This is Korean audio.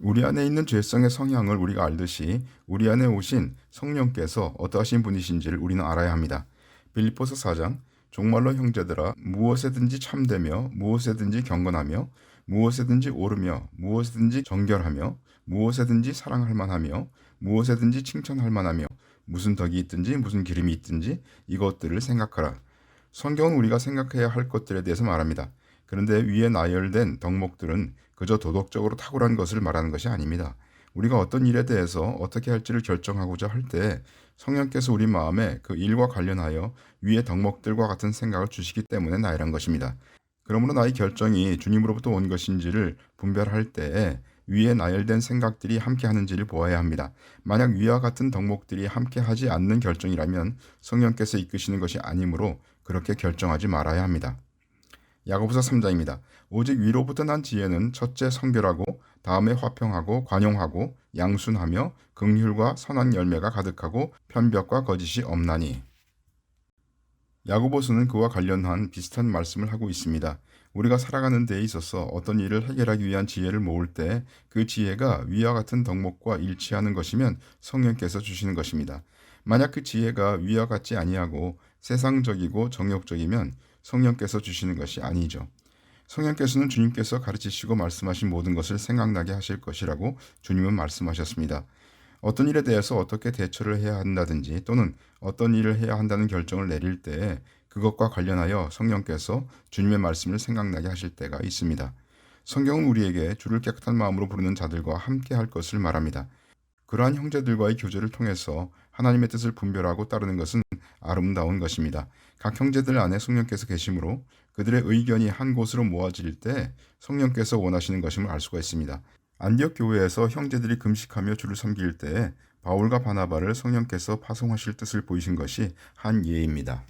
우리 안에 있는 죄성의 성향을 우리가 알듯이 우리 안에 오신 성령께서 어떠하신 분이신지를 우리는 알아야 합니다. 빌립보서 4장 종말로 형제들아 무엇에든지 참되며 무엇에든지 경건하며 무엇에든지 오르며 무엇에든지 정결하며 무엇에든지 사랑할 만하며 무엇에든지 칭찬할 만하며 무슨 덕이 있든지 무슨 기름이 있든지 이것들을 생각하라. 성경은 우리가 생각해야 할 것들에 대해서 말합니다. 그런데 위에 나열된 덕목들은 그저 도덕적으로 탁월한 것을 말하는 것이 아닙니다. 우리가 어떤 일에 대해서 어떻게 할지를 결정하고자 할 때 성령께서 우리 마음에 그 일과 관련하여 위의 덕목들과 같은 생각을 주시기 때문에 나열한 것입니다. 그러므로 나의 결정이 주님으로부터 온 것인지를 분별할 때에 위에 나열된 생각들이 함께 하는지를 보아야 합니다. 만약 위와 같은 덕목들이 함께 하지 않는 결정이라면 성령께서 이끄시는 것이 아니므로 그렇게 결정하지 말아야 합니다. 야고보서 3장입니다. 오직 위로부터 난 지혜는 첫째 성결하고 다음에 화평하고 관용하고 양순하며 긍휼과 선한 열매가 가득하고 편벽과 거짓이 없나니 야고보서는 그와 관련한 비슷한 말씀을 하고 있습니다. 우리가 살아가는 데에 있어서 어떤 일을 해결하기 위한 지혜를 모을 때 그 지혜가 위와 같은 덕목과 일치하는 것이면 성령께서 주시는 것입니다. 만약 그 지혜가 위와 같지 아니하고 세상적이고 정욕적이면 성령께서 주시는 것이 아니죠. 성령께서는 주님께서 가르치시고 말씀하신 모든 것을 생각나게 하실 것이라고 주님은 말씀하셨습니다. 어떤 일에 대해서 어떻게 대처를 해야 한다든지 또는 어떤 일을 해야 한다는 결정을 내릴 때 그것과 관련하여 성령께서 주님의 말씀을 생각나게 하실 때가 있습니다. 성경은 우리에게 주를 깨끗한 마음으로 부르는 자들과 함께 할 것을 말합니다. 그러한 형제들과의 교제를 통해서 하나님의 뜻을 분별하고 따르는 것은 아름다운 것입니다. 각 형제들 안에 성령께서 계심으로 그들의 의견이 한 곳으로 모아질 때 성령께서 원하시는 것임을 알 수가 있습니다. 안디옥 교회에서 형제들이 금식하며 주를 섬길 때 바울과 바나바를 성령께서 파송하실 뜻을 보이신 것이 한 예입니다.